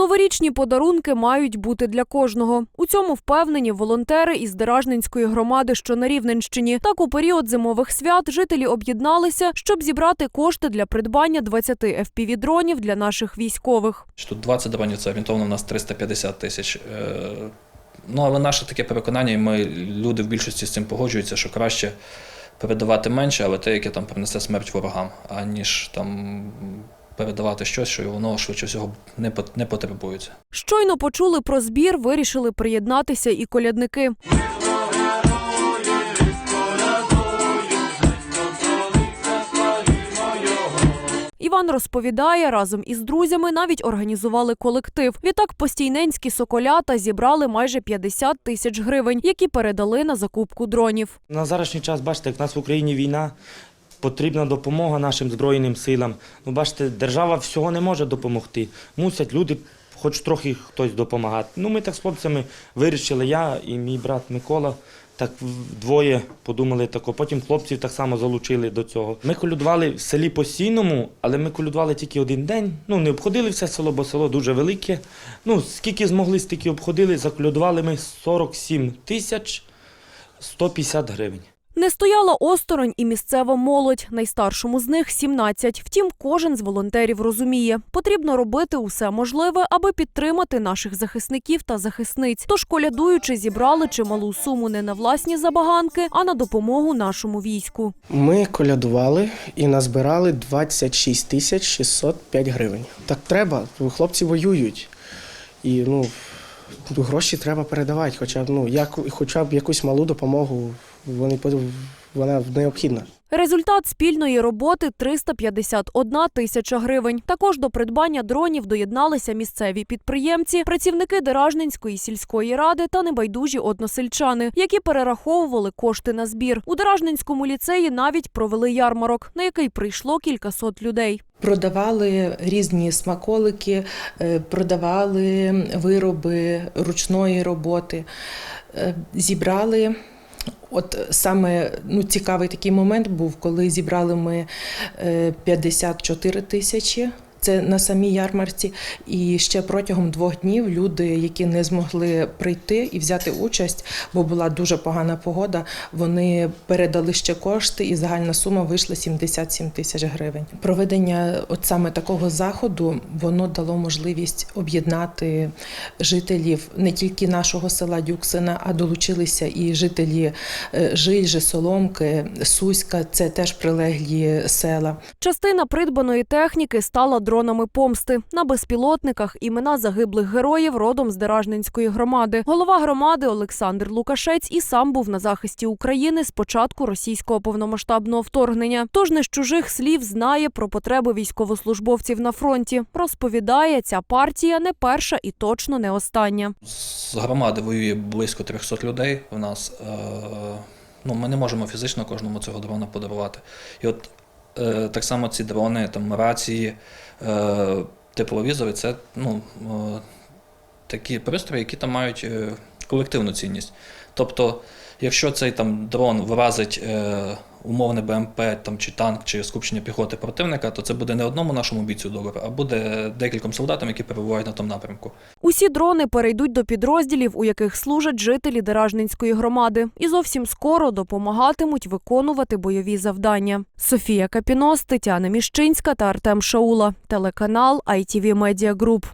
Новорічні подарунки мають бути для кожного. У цьому впевнені волонтери із Деражненської громади, що на Рівненщині. Так у період зимових свят жителі об'єдналися, щоб зібрати кошти для придбання 20 FPV-дронів для наших військових. Тут 20 дронів це орієнтовно у нас 350 тисяч. Е, Ну, але наше таке переконання, і ми люди в більшості з цим погоджуються, що краще передавати менше, але те, яке там принесе смерть ворогам, аніж там передавати щось, що воно швидше всього не, не потребується. Щойно почули про збір, вирішили приєднатися і колядники. Іван розповідає, разом із друзями навіть організували колектив. Відтак постійненські соколята зібрали майже 50 тисяч гривень, які передали на закупку дронів. На зарашній час, бачите, як в нас в Україні війна, потрібна допомога нашим Збройним силам. Ну, бачите, держава всього не може допомогти. Мусять люди, хоч трохи хтось допомагати. Ну, ми так з хлопцями вирішили, я і мій брат Микола. Так двоє подумали тако. Потім хлопців так само залучили до цього. Ми колюдували в селі постійному, але ми колюдували тільки один день. Ну не обходили все село, бо село дуже велике. Ну скільки змогли, стільки обходили. Заколюдували ми 47 тисяч 150 гривень. Не стояла осторонь і місцева молодь. Найстаршому з них 17. Втім, кожен з волонтерів розуміє, потрібно робити усе можливе, аби підтримати наших захисників та захисниць. Тож колядуючи, зібрали чималу суму не на власні забаганки, а на допомогу нашому війську. Ми колядували і назбирали 26 тисяч 605 гривень. Так треба, хлопці воюють. І ну, гроші треба передавати, хоча ну, як, хоча б якусь малу допомогу вони, вона необхідна. Результат спільної роботи 351 тисяча гривень. Також до придбання дронів доєдналися місцеві підприємці, працівники Деражненської сільської ради та небайдужі односельчани, які перераховували кошти на збір. У Деражненському ліцеї навіть провели ярмарок, на який прийшло кількасот людей. Продавали різні смаколики, е, продавали вироби ручної роботи, Е, зібрали. От саме ну, цікавий такий момент був, коли зібрали ми е, 54 тисячі. Це на самій ярмарці, і ще протягом двох днів люди, які не змогли прийти і взяти участь, бо була дуже погана погода, вони передали ще кошти, і загальна сума вийшла 77 тисяч гривень. Проведення от саме такого заходу воно дало можливість об'єднати жителів не тільки нашого села Дюксина, а долучилися і жителі е, Жильжи, Соломки, Суська. Це теж прилеглі села. Частина придбаної техніки стала дронами помсти. На безпілотниках імена загиблих героїв родом з Деражненської громади. Голова громади Олександр Лукашець і сам був на захисті України з початку російського повномасштабного вторгнення. Тож не з чужих слів знає про потреби військовослужбовців на фронті. Розповідає, ця партія не перша і точно не остання. З громади воює близько 300 людей. У нас е, ну, ми не можемо фізично кожному цього дрона подарувати. І от так само ці дрони, там рації, е, тепловізори це ну, е, такі пристрої, які там мають е, колективну цінність. Тобто, якщо цей там дрон вразить е, умовне БМП там, чи танк, чи скупчення піхоти противника, то це буде не одному нашому бійцю добре, а буде декільком солдатам, які перебувають на тому напрямку. Усі дрони перейдуть до підрозділів, у яких служать жителі Деражненської громади, і зовсім скоро допомагатимуть виконувати бойові завдання. Софія Капінос, Тетяна Міщинська та Артем Шаула. Телеканал ITV Media Group.